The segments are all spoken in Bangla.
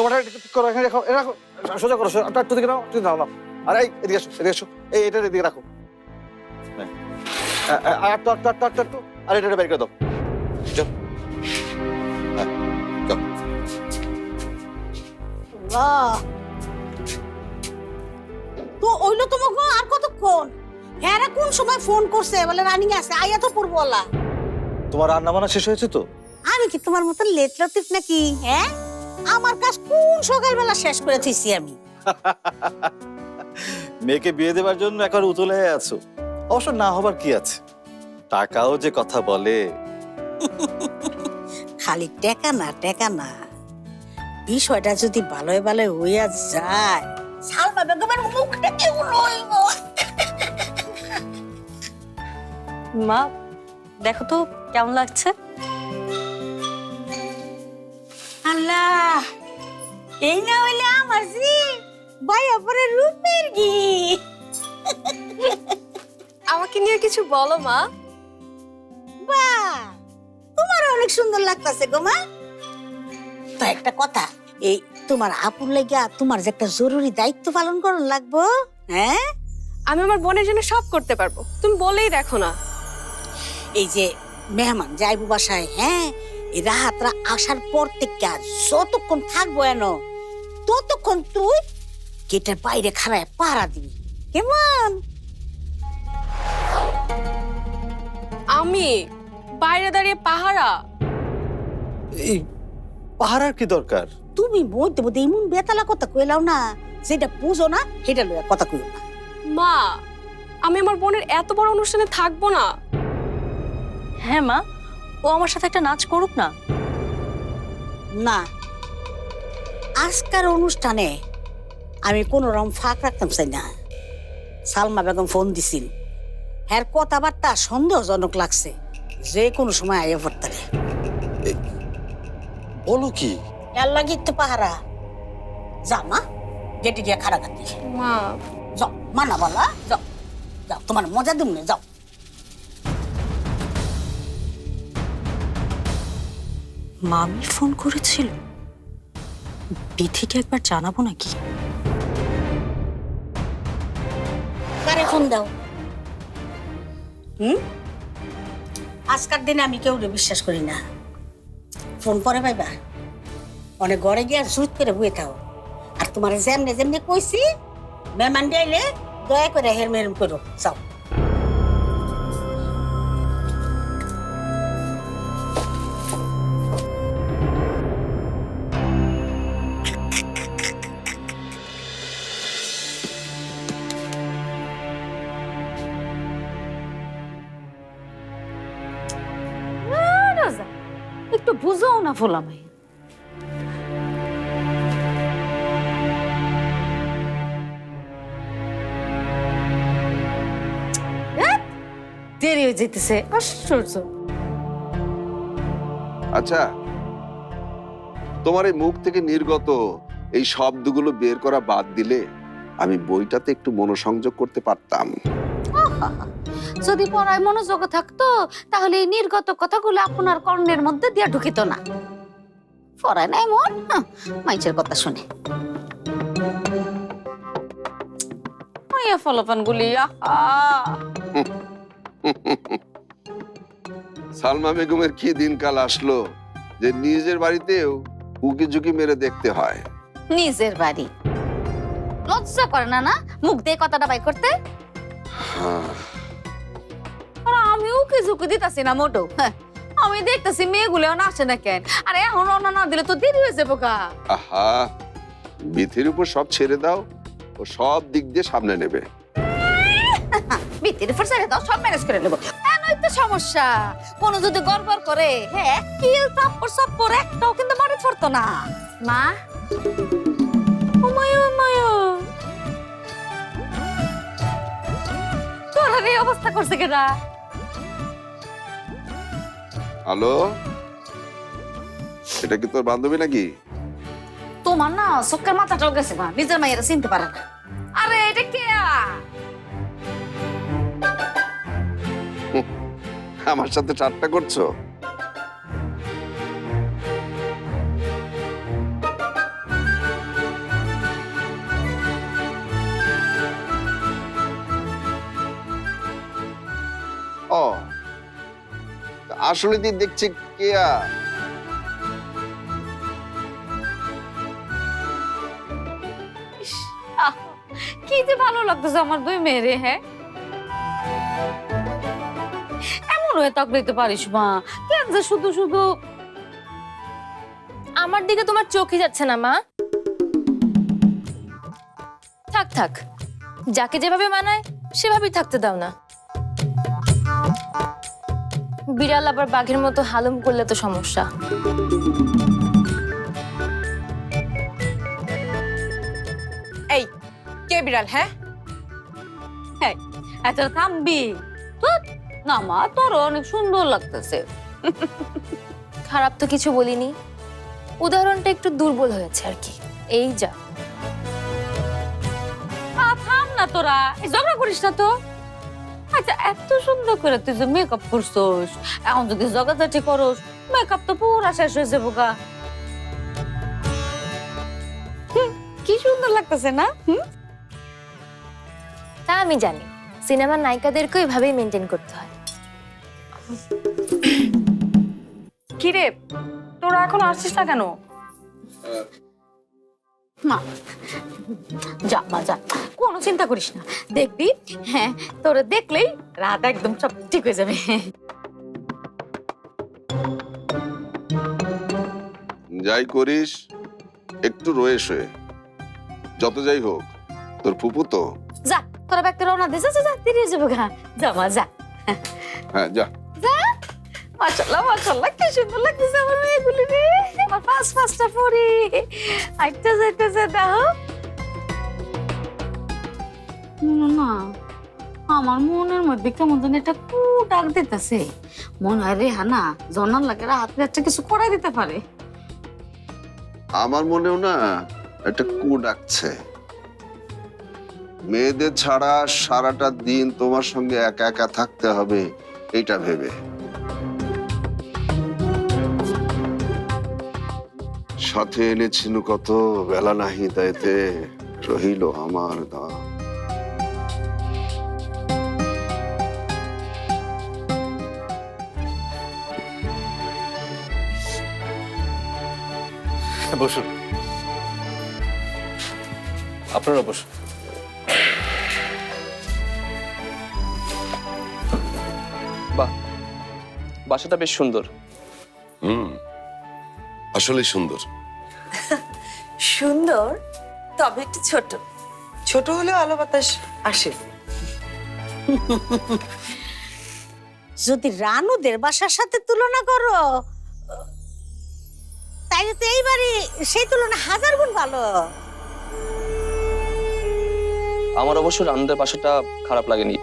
এই সোফাটা করো এখানে রাখো রাখো সোজা করো একটু দিকে নাও তুমি নাও নাও। আর এই এদিকে আসো এদিকে আসো। এই এটা এদিকে রাখো। হ্যাঁ। আর আর এটা বের করে দাও। চল হ্যাঁ, তো ওইলো তোমাকে আর কতক্ষণ? হ্যাঁ কোন সময় ফোন করছে? বলে রানিং আছে। আইয়া তো পড়ব তোমার রান্না বান্না শেষ হয়েছে তো? আমি কি তোমার মতো লেট লতিফ নাকি? হ্যাঁ? আমার কাজ কোন সকালবেলা শেষ করে থইছি আমি? মেয়েকে বিয়ে দেবার জন্য একবার উতলে আছো। অবশ্য না হবার কি আছে? টাকাও যে কথা বলে। খালি টেকা না টেকা না। বিষয়টা যদি ভালোই ভালোই হইয়া যায় সালমা বেগমের মুখটা কেউ রইব মা দেখো তো কেমন লাগছে? আল্লাহ এই না হইলে আমার জি ভাইয়া পরে রূপের গি আমাকে নিয়ে কিছু বলো মা। বাহ তোমার অনেক সুন্দর লাগতাছে গো মা। তো একটা কথা এই তোমার আপুর লাগিয়া তোমার যে একটা জরুরি দায়িত্ব পালন করন লাগবো হ্যাঁ? আমি আমার বোনের জন্য সব করতে পারব। তুমি বলেই দেখো না। এই যে মেহমান যাইবো বাসায় হ্যাঁ? এই রাহাতরা আসার পর থেকে যতক্ষণ থাকব এন ততক্ষণ তুই গেটের বাইরে খাড়ায় পাহারা দিবি। কেমন? আমি বাইরে দাঁড়িয়ে পাহারা? এই পাহারার কি দরকার? তুমি মধ্যে মধ্যে এমন বেতালা কথা কইলাও না যেটা বুঝো না সেটা লইয়া কথা কইও না। মা আমি আমার বোনের এত বড় অনুষ্ঠানে থাকব না। হ্যাঁ মা ও আমার সাথে একটা নাচ করুক না? না। আজকার অনুষ্ঠানে আমি কোনো রকম ফাঁক রাখতাম চাই না। সালমা বেগম ফোন দিছিল। হ্যার কথাবার্তা সন্দেহজনক লাগছে। যে কোনো সময় আইয়া পড়তারে বলো কি? এর লাগি তো পাহারা। যা মা। গেটে গিয়ে খাড়া কাটি মা। যাও মানা বলা। যাও যাও। তোমার মজা দিম না যাও। মামি ফোন করেছিল। বিথিকে একবার জানাব নাকি? কারে ফোন দাও? হুম? আজকার দিনে আমি কেউ বিশ্বাস করি না। ফোন পরে পাইবা? অনেক ঘরে গিয়ে জুত করে বুয়ে থাও। আর তোমার যেমনে যেমনে কইছি মেহমান আইলে দয়া করে হেরম হেরম করো। যাও। একটু বুঝাও না ফোলামাই দেরি হয়ে যেতেছে আশ্চর্য। আচ্ছা তোমার এই মুখ থেকে নির্গত এই শব্দগুলো বের করা বাদ দিলে আমি বইটাতে একটু মনোসংযোগ করতে পারতাম। যদি পড়ায় মনোযোগ থাকতো তাহলে এই নির্গত কথাগুলো আপনার কর্ণের মধ্যে দিয়ে ঢুকিত না। পড়ায় নাই মন? মাইচের কথা শুনে। মাইয়া ফলাফান গুলি সালমা বেগমের কি দিনকাল আসলো যে নিজের বাড়িতেও উকি ঝুঁকি মেরে দেখতে হয়? নিজের বাড়ি। লজ্জা করে না না? মুখ দিয়ে কথাটা বাই করতে? হ্যাঁ, আর আমিও কি ঝুঁকি দিতাছি না মোটো। হ্যাঁ, আমি দেখতেছি মেয়েগুলো না আসে না কেন? আর এখন রওনা না দিলে তো দেরি হয়ে যাব গা। আহা বিথির উপর সব ছেড়ে দাও ও সব দিক দিয়ে সামনে নেবে। ভিত্তির উপর ছেড়ে দাও সব ম্যানেজ করে নেব। তো সমস্যা? কোনো যদি গড়বড় করে হ্যাঁ কিল থাপ্পড় সাপ্পড় একটাও কিন্তু বাড়ি পড়তো না। মা? ওমায় ওমায় তোর এই অবস্থা করছে কেনা হ্যালো? এটা কি তোর বান্ধবী নাকি? তোমার না চোখের মাথাটাও গেছে মা নিজের মায়েরা চিনতে পারে না। আরে এটা কে? আমার সাথে ঠাট্টা করছ? আসলে তুই দেখছি কেয়া কি যে ভালো লাগতেছে আমার দুই মেয়েরে হ্যাঁ? এমন হয়ে তাকড়াইতে পারিস, মা। কেন যে শুধু শুধু? আমার দিকে তোমার চোখই যাচ্ছে না, মা। থাক থাক। যাকে যেভাবে মানায়, সেভাবেই থাকতে দাও না। বিড়াল আবার বাঘের মতো হালুম করলে তো সমস্যা। এই কে বিড়াল হ্যাঁ? এত থামবি। ধুৎ, না মা তোর অনেক সুন্দর লাগতেছে। খারাপ তো কিছু বলিনি। উদাহরণটা একটু দুর্বল হয়েছে আর কি। এই যা। থাম না তোরা। ঝগড়া করিস না তো। আচ্ছা এত সুন্দর করে তুই যে মেকআপ করছোস এখন যদি জগাজাটি করস মেকআপ তো পুরা শেষ হয়ে যাব গা। কি সুন্দর লাগতেছে না? হুম? তা আমি জানি সিনেমার নায়িকাদেরকে এভাবেই মেনটেন করতে হয়। কিরে তোরা এখন আসছিস না কেন? মা যা মা যা। কোনো চিন্তা করিস না। দেখবি হ্যাঁ তোরে দেখলেই রাত একদম সব ঠিক হয়ে যাবে। যাই করিস একটু রয়ে শোয়ে যত যাই হোক তোর ফুপু তো? যা তোরা ব্যাগটা রওনা দে। যা যা, যা দেরি হয়ে যাব গা। যা মা যা। হ্যাঁ যা। মাশাল্লাহ মাশাল্লাহ কি সুন্দর লাগতেছে আমার মেয়েগুলি রে। আমার পাঁচ পাঁচটা পরি। আইটা যাইতেছে দাও না আমার মনের মধ্যে কেমন যেন একটা কু ডাক দিতেছে। মনে হয় রে হানা জনার লাগে হাতে একটা কিছু করে দিতে পারে। আমার মনেও না একটা কু ডাকছে মেয়েদের ছাড়া সারাটা দিন তোমার সঙ্গে একা একা থাকতে হবে এটা ভেবে। সাথে এনেছিল কত বেলা নাহি তাইতে রহিল আমার দাম। বসুন। আপনারা বসুন। বাহ বাসাটা বেশ সুন্দর। আসলে সুন্দর। সুন্দর? তবে একটু ছোট। ছোট হলেও আলো বাতাস আসে। যদি রানুদের বাসার সাথে তুলনা করো তাইলে তো এইবারই সেই তুলনা হাজার গুণ ভালো। আমার অবশ্য রানুদের বাসাটা খারাপ লাগেনি।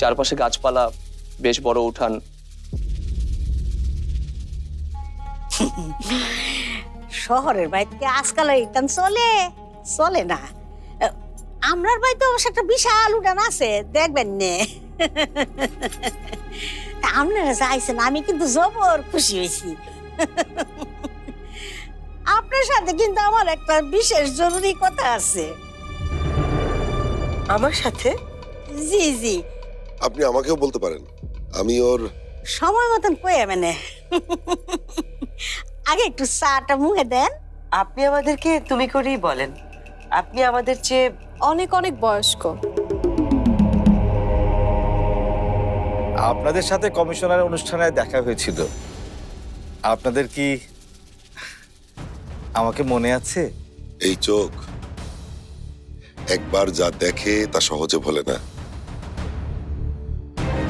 চারপাশে গাছপালা বেশ বড় উঠান শহরের বাড়িতে আজকাল এইটান চলে চলে না। আমরার বাড়িতে অবশ্য একটা বিশাল উঠান আছে দেখবেন নে। তা আপনারা চাইছেন আমি কিন্তু জবর খুশি হয়েছি। আপনার সাথে কিন্তু আমার একটা বিশেষ জরুরি কথা আছে। আমার সাথে? জি জি। আপনি আমাকেও বলতে পারেন। আমি ওর সময় মতন কয়ে মানে আগে একটু চাটা মুখে দেন। আপনি আমাদেরকে তুমি করেই বলেন। আপনি আমাদের চেয়ে অনেক অনেক বয়স্ক। আপনাদের সাথে কমিশনার অনুষ্ঠানে দেখা হয়েছিল। আপনাদের কি আমাকে মনে আছে? এই চোখ একবার যা দেখে তা সহজে ভোলে না।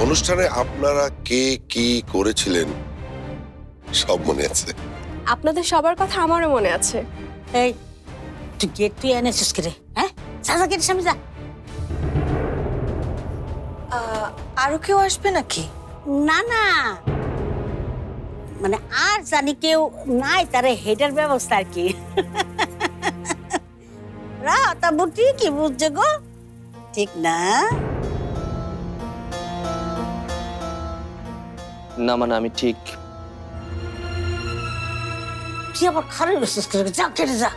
অনুষ্ঠানে আপনারা কে কি করেছিলেন সব মনে আছে। আপনাদের সবার কথা আমারও মনে আছে। এই তুই গেট তুই এনেছিস কে রে হ্যাঁ? যা যা গেটের সামনে যা। আরও কেউ আসবে নাকি? না না। মানে আর জানি কেউ নাই তারে হেডের ব্যবস্থা আর কি। রাত আবু ঠিকই বুঝছে গো? ঠিক না? না মানে আমি ঠিক তুই আবার খারাপ গেছিস কে রে? যা কেটে যা।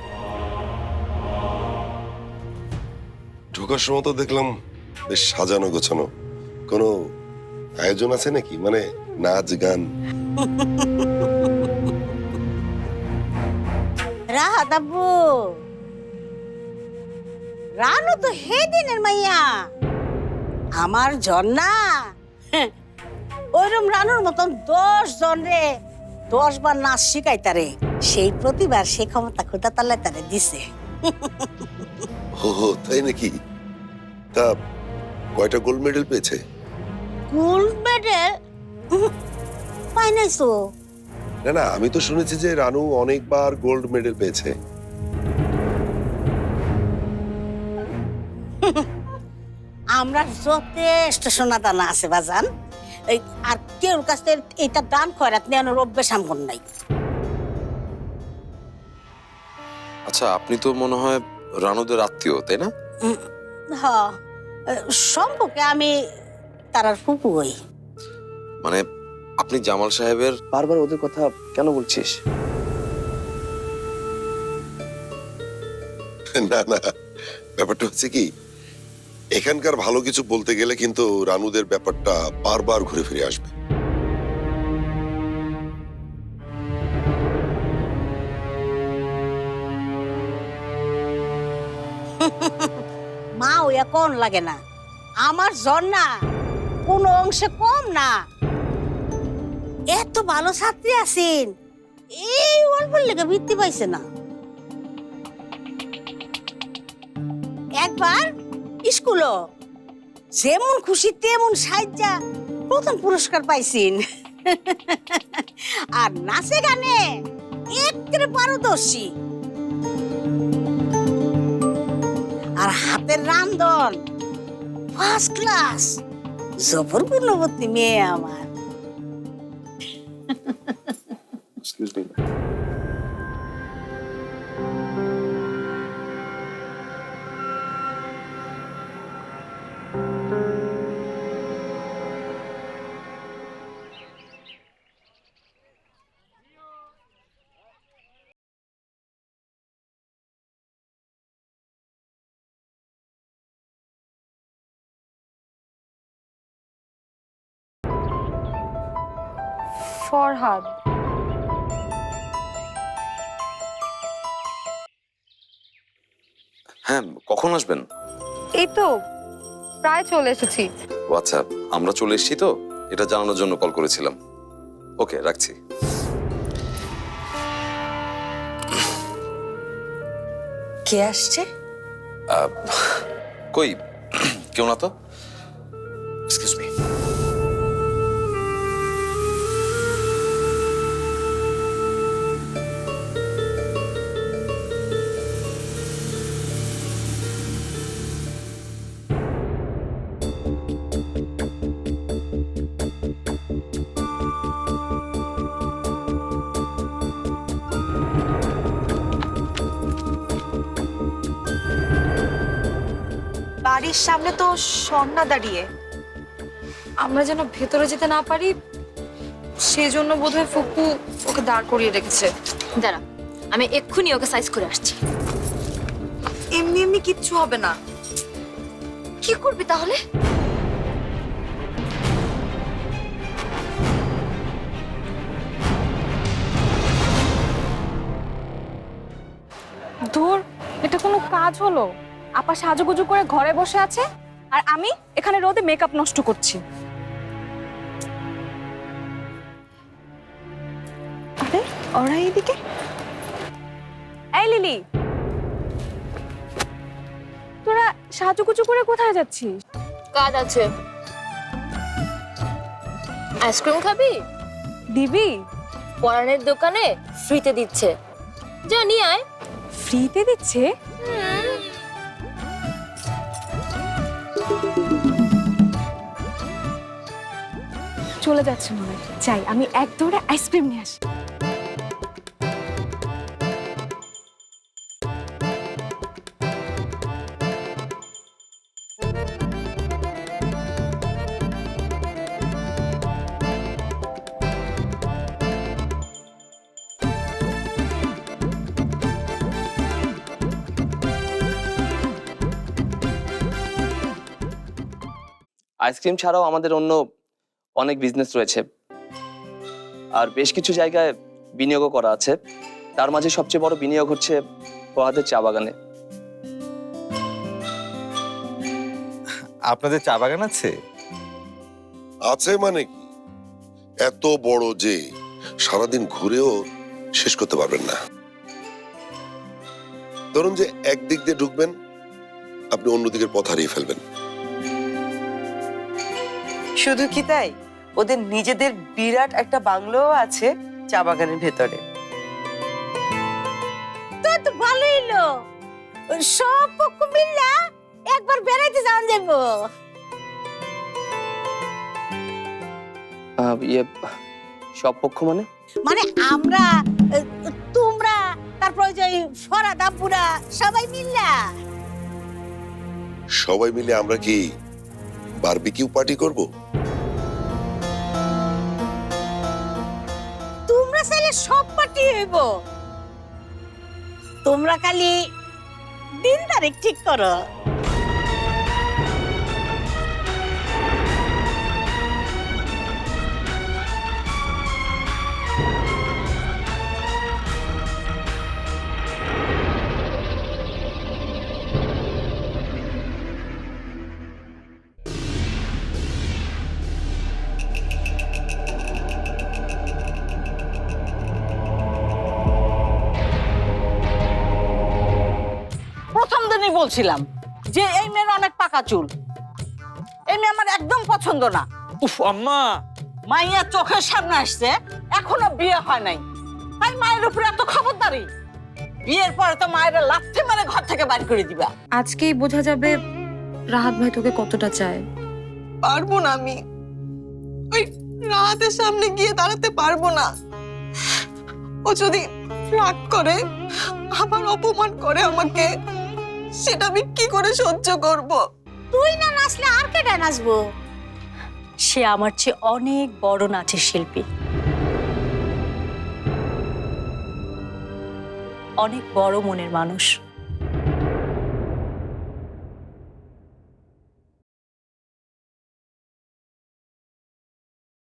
ঢোকার সময় তো দেখলাম বেশ সাজানো গোছানো। কোনো আয়োজন আছে নাকি? মানে নাচ গান? রাহাত আব্বু রানু তো হে দিনের মাইয়া। আমার জন্না ওইরকম রানুর মতন দশ জন রে দশ বার নাচ শিখাই তারে সেই প্রতিবার সে ক্ষমতা খোদা তাল্লায় তারে দিছে। ও হো, তাই নাকি? তা কয়টা গোল্ড মেডেল পেয়েছে? গোল্ড মেডেল পাই নাই তো না না আমি তো শুনেছি যে রানু অনেকবার গোল্ড মেডেল পেয়েছে। আমরা যথেষ্ট সোনা দানা আছে বাজান। এই আর কেউর কাছ থেকে এটা দান খয়রাত নেওয়ানোর অভ্যেস আমগর নাই। আচ্ছা আপনি তো মনে হয় রানুদের আত্মীয় তাই না? সম্পর্কে আমি তারার ফুপু হই। মানে আপনি জামাল সাহেবের বারবার ওদের কথা কেন বলছিস? না না ব্যাপারটা হচ্ছে কি এখানকার ভালো কিছু বলতে গেলে কিন্তু রানুদের ব্যাপারটা বারবার ঘুরে ফিরে আসবে। মা ওয়া কোন লাগে না। আমার জন না, কোনো অংশে কম না। এত ভালো ছাত্রী আছেন, এই অল্প লেগে বৃত্তি পাইছে না। একবার স্কুলও যেমন খুশি তেমন সাজ্জা প্রথম পুরস্কার পাইছেন। আর নাচে গানে একেবারে পারদর্শী। হাতের রান্ধন ফার্স্ট ক্লাস জবর পূর্ণবর্তী মেয়ে আমার। ফরহাদ। হ্যাঁ কখন আসবেন? এই তো প্রায় চলে এসেছি। ও আচ্ছা আমরা চলে এসেছি তো? এটা জানানোর জন্য কল করেছিলাম। ওকে রাখছি। কে আসছে? আহ, কই? কেউ না তো? এক্সকিউজ মি বাড়ির সামনে তো স্বর্ণা দাঁড়িয়ে। আমরা যেন ভেতরে যেতে না পারি সেই সেজন্য বোধহয় ফুপু ওকে দাঁড় করিয়ে রেখেছে। দাঁড়া আমি এক্ষুনি ওকে সাইজ করে আসছি। এমনি এমনি কিচ্ছু হবে না। কি করবি তাহলে? ধুর এটা কোনো কাজ হলো? আপা সাজুগুজু করে ঘরে বসে আছে আর আমি এখানে রোদে মেকআপ নষ্ট করছি। আরে ওরা এইদিকে? এই লিলি! তোরা সাজুগুজু করে কোথায় যাচ্ছিস? কাজ আছে। আইসক্রিম খাবি? দিবি? পরানের দোকানে ফ্রিতে দিচ্ছে। যা নিয়ে আয়। ফ্রিতে দিচ্ছে? চলে যাচ্ছে মনে হয়। যাই আমি এক দৌড়ে আইসক্রিম নিয়ে আসি আইসক্রিম ছাড়াও আমাদের অন্য অনেক বিজনেস রয়েছে। আর বেশ কিছু জায়গায় বিনিয়োগও করা আছে। তার মাঝে সবচেয়ে বড় বিনিয়োগ হচ্ছে ফরহাদের চা বাগানে। আপনাদের চা বাগান আছে? আছে মানে কি? এত বড় যে সারাদিন ঘুরেও শেষ করতে পারবেন না। ধরুন যে একদিক দিয়ে ঢুকবেন আপনি অন্যদিকের পথ হারিয়ে ফেলবেন। শুধু কি তাই? ওদের নিজেদের বিরাট একটা বাংলোও আছে চা বাগানের ভেতরে। তো তো ভালোই লো সব পক্ষ মিল্লা একবার বেড়াইতে যাওয়া যাব আহ, ইয়ে সব পক্ষ মানে? মানে আমরা তোমরা তারপর যে সবাই মিল্লা। সবাই মিলে আমরা কি বারবিকিউ পার্টি করব? সব পার্টি হইব। তোমরা খালি দিন তারিখ ঠিক করো। বলছিলাম যে এই মেয়ের অনেক পাকা চুল। এই মেয়ে আমার একদম পছন্দ না। উফ আম্মা। মাইয়া চোখের সামনে আসছে এখনও বিয়ে হয় নাই। তাই মায়ের উপরে এত খবরদারি? বিয়ের পরে তো মায়ের লাথি মারে ঘর থেকে বাড়ি করে দিবা। আজকেই বোঝা যাবে রাহাত ভাই তোকে কতটা চায়। পারব না আমি। ওই রাহাতের সামনে গিয়ে দাঁড়াতে পারব না। ও যদি রাগ করে আবার অপমান করে আমাকে সেটা আমি কি করে সহ্য করব? তুই না নাচলে আর কে নাচবো? সে আমার চেয়ে অনেক বড় নাচের শিল্পী। অনেক বড় মনের মানুষ।